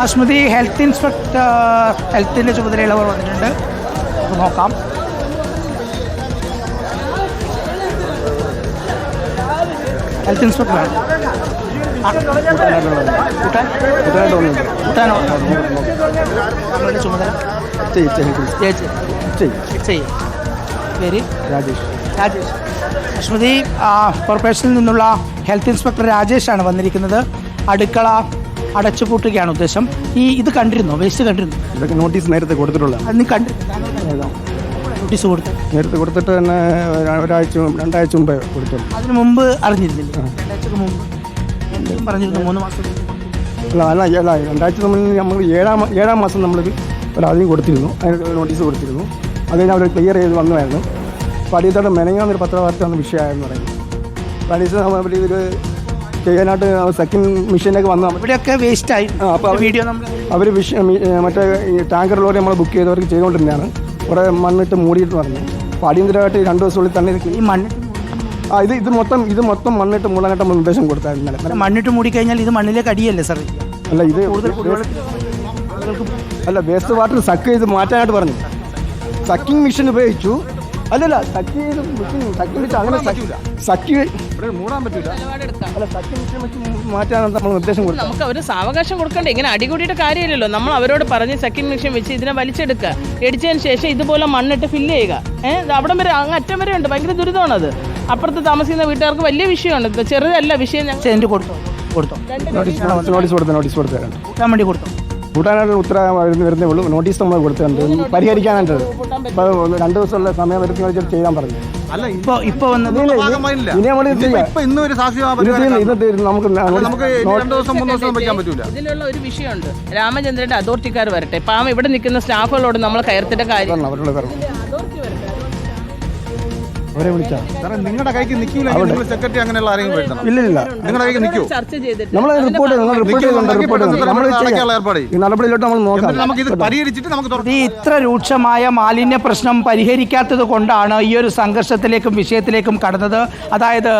അസ്മതി health inspector ഹെൽത്തിന്റെ ചുമതലയുള്ളവർ വന്നിട്ടുണ്ട്. നമുക്ക് നോക്കാം. ഹെൽത്ത് ഇൻസ്പെക്ടറാണ്. ചുമതല പേര്? രാജേഷ്. രാജേഷ്. അശ്മതി കോർപ്പറേഷനിൽ നിന്നുള്ള ഹെൽത്ത് ഇൻസ്പെക്ടർ രാജേഷാണ് വന്നിരിക്കുന്നത്. അടുക്കള അടച്ചുപൂട്ടുകയാണ് ഉദ്ദേശം. ഈ ഇത് കണ്ടിരുന്നോ? വേസ്റ്റ് കണ്ടിരുന്നു? ഇതൊക്കെ നോട്ടീസ് നേരത്തെ കൊടുത്തിട്ടുള്ളതാണ് അത് നീ കണ്ടു നോട്ടീസ് കൊടുത്തു. നേരത്തെ കൊടുത്തിട്ട് തന്നെ ഒരാ- ഒരാഴ്ച രണ്ടാഴ്ച മുമ്പേ കൊടുത്തു. അതിന് മുമ്പ് അറിഞ്ഞിരുന്നില്ല? രണ്ടാഴ്ചക്ക് മുമ്പ്. പറഞ്ഞിരുന്നു മൂന്ന് മാസം. അല്ല അല്ല രണ്ടാഴ്ച നമ്മൾ നമ്മൾ ഏഴാം ഏഴാം മാസം നമ്മൾ ആദ്യം കൊടുത്തിരുന്നു. അതിന് നോട്ടീസ് കൊടുത്തിരുന്നു. അതിന് അവർ ക്ലിയർ ചെയ്ത് വന്നതായിരുന്നു. അപ്പോൾ അടിയത്തോടെ മെനങ്ങാന്നൊരു പത്രവാർത്ത വന്ന വിഷയമായെന്ന് പറയുന്നത് അപ്പോൾ അടിയത്തെ നമ്മൾ ഇത് ചെയ്യാനായിട്ട് സെക്കൻഡ് മിഷീനൊക്കെ വന്ന ഇവിടെയൊക്കെ വേസ്റ്റ് ആയി. ആ, അപ്പോൾ വീഡിയോ നമ്മൾ അവർ വിഷ മറ്റേ ഈ ടാങ്കർ ലോറി നമ്മൾ ബുക്ക് ചെയ്തവർക്ക് ചെയ്തുകൊണ്ടിരുന്നതാണ് കുറേ മണ്ണിട്ട് മൂടിയിട്ട് പറഞ്ഞു. അപ്പോൾ അടിയന്തരമായിട്ട് രണ്ട് ദിവസത്തിനുള്ളിൽ തന്നെ ഈ മണ്ണ് ആ ഇത് ഇത് മൊത്തം ഇത് മൊത്തം മണ്ണിട്ട് മൂടാനായിട്ട് നമ്മൾ നിർദ്ദേശം കൊടുത്തായിരുന്നു ഇന്നലെ. മൂടി- മണ്ണിട്ട് മൂടിക്കഴിഞ്ഞാൽ ഇത് മണ്ണിലേക്ക് അടിയല്ലേ സാർ അല്ല ഇത് അല്ല വേസ്റ്റ് വാട്ടർ സക്ക് ചെയ്ത് മാറ്റാനായിട്ട് പറഞ്ഞു. സക്കിംഗ് മെഷീൻ ഉപയോഗിച്ചു. അല്ലല്ല സഖ്യ സക്കിംഗ് വെച്ച് അങ്ങനെ സക്കി മൂടാൻ പറ്റില്ല അല്ല വെച്ച് മാറ്റാനാണ് നമ്മൾ നിർദ്ദേശം കൊടുത്തത് നമുക്ക് അവർ സാവകാശം കൊടുക്കണ്ടേ? ഇങ്ങനെ അടികൂടിയിട്ട് കാര്യമില്ലല്ലോ. നമ്മൾ അവരോട് പറഞ്ഞ് സെക്കൻഡ് മിഷൻ വെച്ച് ഇതിനെ വലിച്ചെടുക്കുക. ഇടിച്ചതിന് ശേഷം ഇതുപോലെ മണ്ണിട്ട് ഫില്ല് ചെയ്യുക. ഏഹ് അവിടം വരെ അങ്ങ് അറ്റം വരെ ഉണ്ട്. ഭയങ്കര ദുരിതമാണത്. അപ്പുറത്ത് താമസിക്കുന്ന വീട്ടുകാർക്ക് വലിയ വിഷയമാണ്. ചെറുതല്ല വിഷയം ഞങ്ങൾ കൊടുത്തു? കൊടുത്തു. നോട്ടീസ് കൊടുത്തു? നോട്ടീസ് കൊടുത്തു? കൊടുത്തു വേണ്ടി കൊടുത്തോ. കൂട്ടാനായിട്ട് ഉത്തരവ് വരുന്ന ഉള്ളൂ. നോട്ടീസ് നമ്മൾ കൊടുത്തിട്ടുണ്ട് പരിഹരിക്കാനായിട്ട്. ഇപ്പോൾ രണ്ട് ദിവസമുള്ള സമയം വരുത്തി വെച്ചിട്ട് ചെയ്യാൻ പറഞ്ഞു. അല്ല ഇപ്പൊ ഇപ്പൊ വന്നത് ഇനി ഇത് ഭാഗമായില്ല. ഇനി നമ്മൾ ഇപ്പൊ ഇന്നും ഒരു. നമുക്ക് നമുക്ക് രണ്ട് ദിവസം മൂന്ന് ദിവസം വെക്കാൻ പറ്റൂല. ഇതിലുള്ള ഒരു വിഷയമുണ്ട്. രാമചന്ദ്രന്റെ അതോറിറ്റിക്കാർ വരട്ടെ. പാവം ഇവിടെ നിൽക്കുന്ന സ്റ്റാഫുകളോട് നമ്മൾ കയർത്തിന്റെ കാര്യം അവരുടെ. അവരെ വിളിച്ചാ. സാറേ നിങ്ങളുടെ കൈക്ക് നിൽക്കില്ല സെക്രട്ടറി അങ്ങനെയുള്ള ആരെങ്കിലും ഇല്ല ഇല്ല നിങ്ങളുടെ കൈക്ക് നിൽക്കൂ. ചർച്ച ചെയ്തിട്ട് നമ്മൾ റിപ്പോർട്ട് നമ്മൾ റിപ്പോർട്ട് റിപ്പോർട്ട് നമ്മൾ. ഈ നടപടിയിലോട്ട് നമ്മൾ നോക്കാം. നമുക്ക് ഇത് പരിഹരിച്ചിട്ട് നമുക്ക് ഈ ഇത്ര രൂക്ഷമായ മാലിന്യ പ്രശ്നം പരിഹരിക്കാത്തത് കൊണ്ടാണ് ഈ ഒരു സംഘർഷത്തിലേക്കും വിഷയത്തിലേക്കും കടന്നത്. അതായത്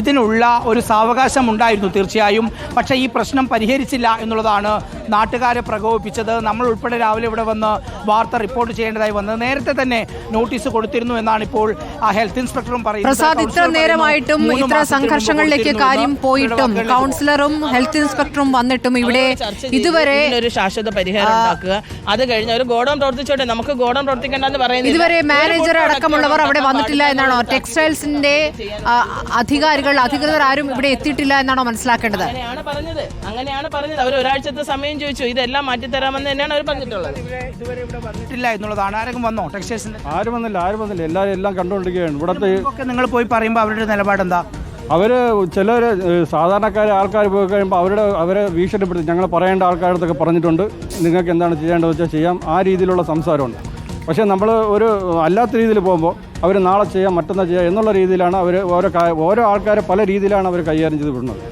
ഇതിനുള്ള ഒരു സാവകാശം ഉണ്ടായിരുന്നു തീർച്ചയായും. പക്ഷേ ഈ പ്രശ്നം പരിഹരിച്ചില്ല എന്നുള്ളതാണ് നാട്ടുകാരെ പ്രകോപിപ്പിച്ചത്. നമ്മൾ ഉൾപ്പെടെ രാവിലെ ഇവിടെ വന്ന് വാർത്ത റിപ്പോർട്ട് ചെയ്യേണ്ടതായി വന്നത് നേരത്തെ തന്നെ നോട്ടീസ് കൊടുത്തിരുന്നു എന്നാണ് ഇപ്പോൾ ആ ഹെൽത്ത് ഇൻസ്പെക്ടറും പറയുന്നത്. പ്രസാദ് ഇത്ര നേരമായിട്ടും ഇത്ര സംഘർഷങ്ങളിലേക്ക് കാര്യം പോയിട്ടും കൗൺസിലറും ഹെൽത്ത് ഇൻസ്പെക്ടറും വന്നിട്ടും ഇവിടെ ഇതുവരെ ഒരു ശാശ്വത പരിഹാരം ഉണ്ടാക്കുക. അത് കഴിഞ്ഞ് ഒരു ഗോഡം പ്രവർത്തിച്ചോട്ടെ. നമുക്ക് ഗോഡം പ്രവർത്തിക്കേണ്ടെന്ന് പറയുന്നത് ഇതുവരെ മാനേജർ അടക്കമുള്ളവർ അവിടെ വന്നിട്ടില്ല എന്നാണോ? ടെക്സ്റ്റൈൽസിന്റെ അധികാരികൾ അധികൃതർ ആരും ഇവിടെ എത്തിയിട്ടില്ല എന്നാണോ മനസ്സിലാക്കേണ്ടത്? അങ്ങനെയാണ് പറഞ്ഞത്. അങ്ങനെയാണ് പറഞ്ഞത്. അവർ ഒരാഴ്ചത്തെ സമയം ചോദിച്ചു. ഇതെല്ലാം മാറ്റിത്തരാമെന്ന് തന്നെയാണ് അവർ പറഞ്ഞിട്ടുള്ളത്. ഇതുവരെ ഇവിടെ വന്നിട്ടില്ല. എന്നുള്ളതാണ്. ആരെങ്കിലും വന്നോ ടെക്സ്റ്റൈൽസിന്റെ ആരും വന്നില്ല ആരും വന്നില്ല. എല്ലാവരും എല്ലാം കണ്ടുകൊണ്ടിരിക്കുകയാണ്. ഇവിടുത്തെ ഒക്കെ നിങ്ങൾ പോയി പറയുമ്പോൾ അവരുടെ നിലപാട് എന്താ അവർ ചിലർ സാധാരണക്കാർ ആൾക്കാർ പോയി കഴിയുമ്പോൾ അവരുടെ അവരെ ഭീഷണിപ്പെടുത്തി. ഞങ്ങൾ പറയേണ്ട ആൾക്കാരുടെ അടുത്തൊക്കെ പറഞ്ഞിട്ടുണ്ട്. നിങ്ങൾക്ക് എന്താണ് ചെയ്യേണ്ടത് വെച്ചാൽ ചെയ്യാം. ആ രീതിയിലുള്ള സംസാരമുണ്ട്. പക്ഷേ നമ്മൾ ഒരു അല്ലാത്ത രീതിയിൽ പോകുമ്പോൾ അവർ നാളെ ചെയ്യാം മറ്റന്നാൾ ചെയ്യാം എന്നുള്ള രീതിയിലാണ് അവർ ഓരോ ഓരോ ആൾക്കാരെ പല രീതിയിലാണ് അവർ കൈകാര്യം ചെയ്ത് വിടുന്നത്.